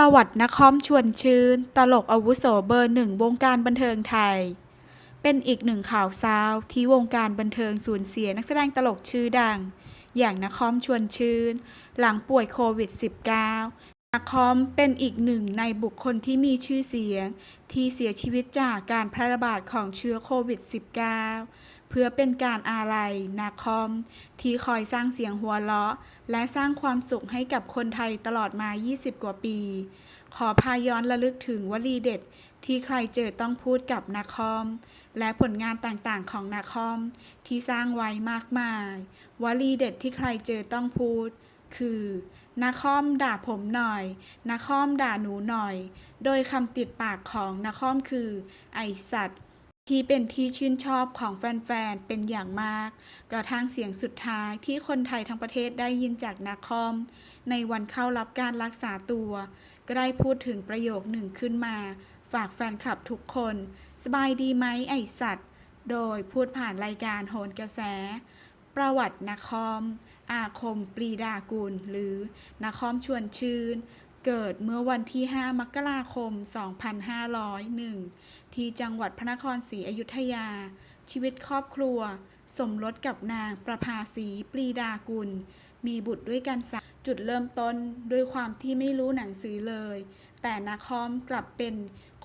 ประวัตินครชวนชื่น ตลกอาวุโสเบอร์หนึ่งวงการบันเทิงไทย เป็นอีกหนึ่งข่าวเศร้าที่วงการบันเทิงสูญเสียนักแสดงตลกชื่อดัง อย่างนครชวนชื่น หลังป่วยโควิด -19 นครเป็นอีกหนึ่งในบุคคลที่มีชื่อเสียง ที่เสียชีวิตจากการแพร่ระบาดของเชื้อโควิด -19 เพื่อเป็นการอาลัยนาคอม ที่คอยสร้างเสียงหัวเราะ และสร้างความสุขให้กับคนไทยตลอดมา 20 กว่าปี ขอพาย้อนระลึกถึงวลีเด็ด ที่ใครเจอต้องพูดกับนาคอม และผลงานต่างๆ ของนาคอม ที่สร้างไว้มากมาย วลีเด็ดที่ใครเจอต้องพูด คือนาคอมด่าผมหน่อยนาคอมด่าหนูหน่อย โดยคำติดปากของนาคอมคือ ไอสัตว์ ที่เป็นที่ชื่นชอบของแฟนๆ เป็นอย่างมาก กระทั่งเสียงสุดท้ายที่คนไทยทั้งประเทศได้ยินจากนาคอม ในวันเข้ารับการรักษาตัว ก็ได้พูดถึงประโยคหนึ่งขึ้นมา ฝากแฟนคลับทุกคน สบายดีไหมไอสัตว์ โดยพูดผ่านรายการโหนกระแส ประวัตินาครอาคมปรีดากุลหรือนาครชวนชื่น เกิดเมื่อวันที่ 5 มกราคม 2501 ที่จังหวัดพระนครศรีอยุธยา ชีวิตครอบครัว สมรสกับนางประภาสีปรีดากุล มีบุตรด้วยกันสาจุดเริ่มต้นด้วยความที่ไม่รู้หนังสือเลย แต่นาคอมกลับเป็น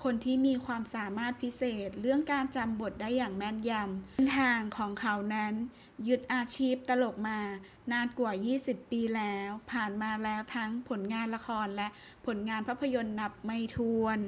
คนที่มีความสามารถพิเศษเรื่องการจำบทได้อย่างแม่นยำเส้นทางของเขานั้น ยึดอาชีพตลกมานานกว่า 20 ปีแล้ว ผ่านมาแล้วทั้งผลงานละครและผลงานภาพยนตร์นับไม่ถ้วน